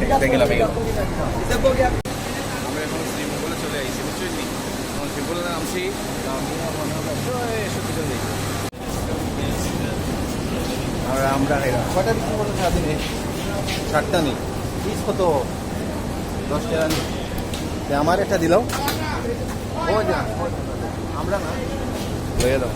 দেখতে গেলাম আমরা এখন শ্রীমঙ্গলে চলে আসছি বুঝছেন নি এখন শ্রীমঙ্গলে নামছি সত্যি আর আমরা কটা বিক্রি করতে সারাদিনে ষাটটা নেই। পিস কত? দশ টাকা নেই। আমার একটা যা আমরা না হয়ে দাও।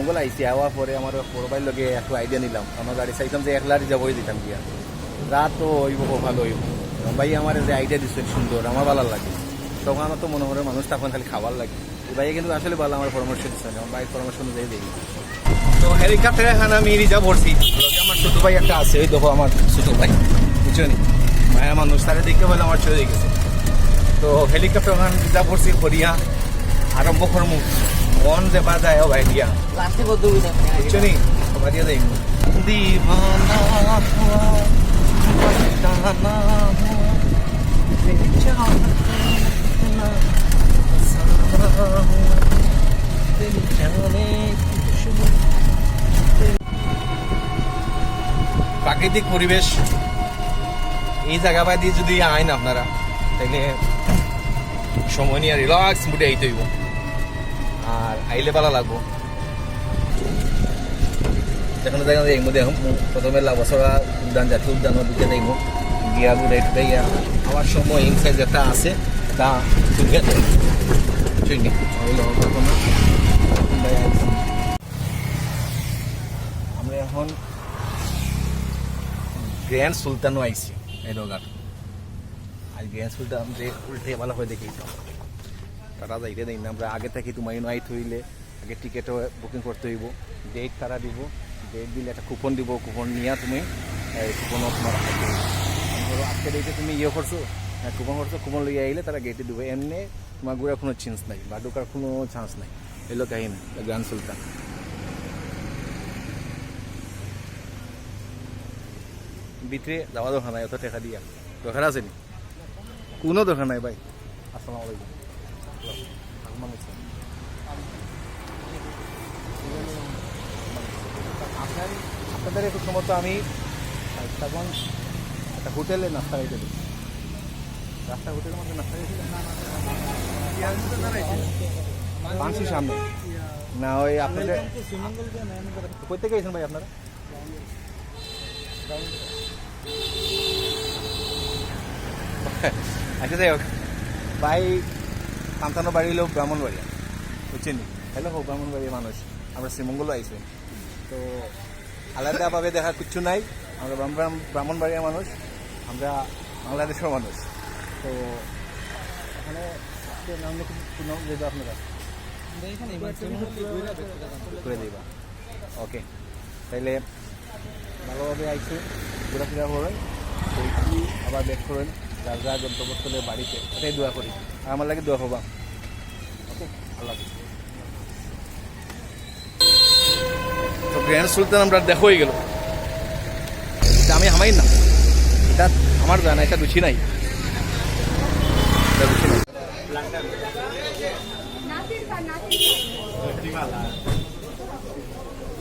শ্রীমঙ্গল আইসি হওয়ার পরে আমার পরবাইর লগে একটু আইডিয়া নিলাম। আমার গাড়ি চাইতাম যে একলারি যাবই দিতাম গিয়া রাত তো হইব ভালো হইব। ভাই আমার যে আইডিয়া দিচ্ছেন সুন্দর আমার ভালো লাগে তখন আমার তো মনে হয় মানুষ তখন খালি খাবার লাগে। ভাইয়া কিন্তু আসলে ভালো আমার পরামর্শ দিচ্ছেন আমার ভাইয়ের পরামর্শ অনুযায়ী দিই। তো হেলিকপ্টারে এখন আমি রিজার্ভ করছি আমার ছোট ভাই একটা আছে ওই দেখো আমার ছোট ভাই। বুঝছ নি? মায়া মানুষ তারা দেখতে বলে আমার চলে গেছে। তো হেলিকপ্টার এখন রিজার্ভ করছি করিয়া আরম্ভ করমু মন যে বাজায় ও ভাই দিয়া লাস্টে কত দুই দাম বুঝছো নি সবাই দিয়ে দেই দিবানা হুয়া মস্তানা হুয়া बेचारा सारा हुआ दिल जाने खुशबू প্রাকৃতিক পরিবেশ এই জায়গা বাই দিয়ে যদি আইন আপনারা তাইলে সময় নিয়ে রিল্যাক্স মুডে আইতে হইব আর আইলে ভালো লাগবো। যেখানে জায়গা এই মধ্যে প্রথমে লাভসরা উদ্যান, জাতীয় উদ্যানের দিকে যাইব। গিয়া ঘুরে টুরে গিয়া আমার সময় ইনসাইজ যেটা আছে, তা তুলিয়া দেয় আমরা এখন গ্র্যান্ড সুলতানও আইছি এই রোগার আর গ্র্যান্ড সুলতান যে উল্টে ভালো হয়ে দেখি তারা যাইতে দেয় না। আমরা আগে থেকে তোমার নাইট হইলে আগে টিকেটও বুকিং করতে হইব। ডেট তারা দিব। ডেট দিলে একটা কুপন দিব। কুপন নিয়ে তুমি কুপনও তোমার ধরো আজকে ডেটে তুমি ইয়ে করছ হ্যাঁ, কুপন করছ কুপন লইয়া আইলে তারা গেটে দিব। এমনি তোমার ঘুরে কোনো চান্স নাই বা ঢোকার কোনো চান্স নাই। এলো কাহিনী গ্র্যান্ড সুলতান। ভিতরে যাওয়া দরকার নাই অত টাকা দিয়া। দরকার আছে নি? কোনো দরকার নাই ভাই। আসসালামু আলাইকুম। আপনাদের একটু সময় তো আমি তখন একটা হোটেলে নাস্তা খাইতে দিই। রাস্তা হোটেলের মধ্যে নাস্তা খাইছিলাম পাঁচশি সামনে। না ওই আপনাদের কই থেকে গেছেন ভাই আপনারা? আচ্ছা যাই হোক। ভাই সন্তানো বাড়ি হলো ব্রাহ্মণবাড়িয়া বুঝছেন হ্যালো হোক ব্রাহ্মণবাড়িয়া মানুষ আমরা শ্রীমঙ্গলও আইসি তো আলাদাভাবে দেখা কিচ্ছু নাই। আমরা ব্রাহ্মণবাড়িয়া মানুষ আমরা বাংলাদেশের মানুষ। তো এখানে নাম আপনারা। করে দিবা। ওকে। তাইলে ভালোভাবে আইসে ঘোরাফেরা করেন। আবার ব্যাক করেন। যার যা গন্তব্যস্থলে বাড়িতে এটাই দোয়া করি আমার লাগে দোয়া হবা ওকে আল্লাহ। তো গ্র্যান্ড সুলতান আমরা দেখো হয়ে গেল। এটা আমি হামাই না। এটা আমার জানা, এটা দুছি নাই। এটা দুছি নাই।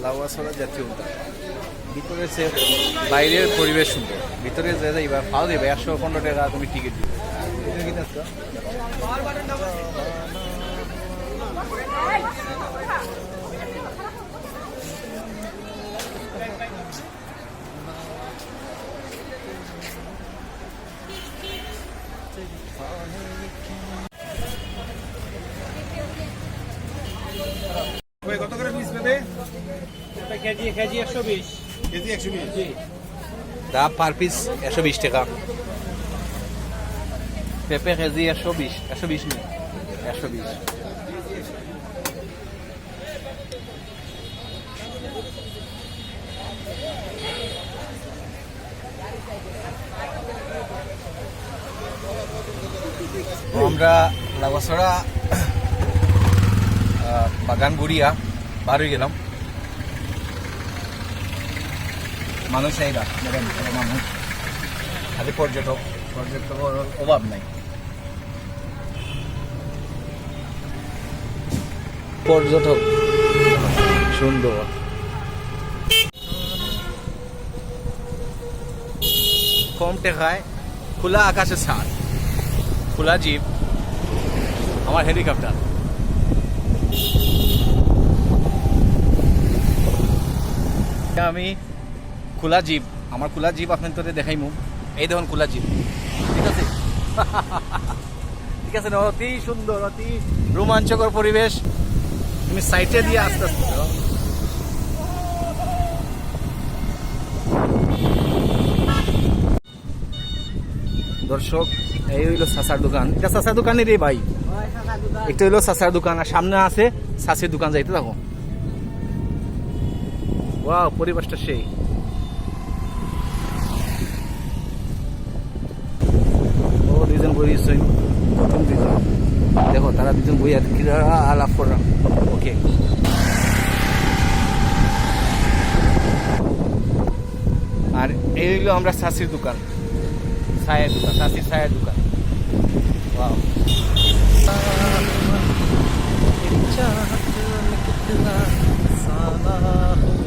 লাউয়াছড়া জাতীয় উদ্যান। ভিতরে সে বাইরের পরিবেশ সুন্দর। ভিতরে যে যাইবা পাও দিবে একশো পনেরো টাকা তুমি টিকিট দিবে? কত করে পিস পেবে কেজি কেজি একশো বিশ। কেজি দা পার পিস একশো বিশ টাকা। পেঁপে কেজি একশো বিশ একশো বিশ নেই একশো বিশ। আমরা লাগাছড়া বাগান গুড়িয়া বার হয়ে গেলাম মানুষ না দেখেন মানুষ। খালি পর্যটক পর্যটকের অভাব নাই। পর্যটক। সুন্দর। কম টেকায় খোলা আকাশে ছাদ খোলা জিপ আমার হেলিকপ্টার। আমি খোলা জীব আমার খোলা জিপ আপনার তোরে দেখাইমু। এই দেখুন খোলা জিপ। ঠিক আছে? ঠিক আছে অতি সুন্দর, অতি রোমাঞ্চকর পরিবেশ। তুমি সাইটে দিয়ে আস্তে আস্তে দর্শক, এই হইল সাসার দোকান। এটা সাসার দোকানের রে ভাই। এটা হইল সাসার দোকান, আর সামনে আছে সাসের দোকান, যাইতে থাকো। ওয়াও, পরিবেশটা সেই ও দুইজন বই রয়েছেন প্রথম দুইজন দেখো তারা দুজন বই আর কি আলাপ করা ওকে আর এই হইলো আমরা সাসির দোকান ছায়ের দোকান সাসির ছায়ের দোকান ওয়াও चाहत में कितना साला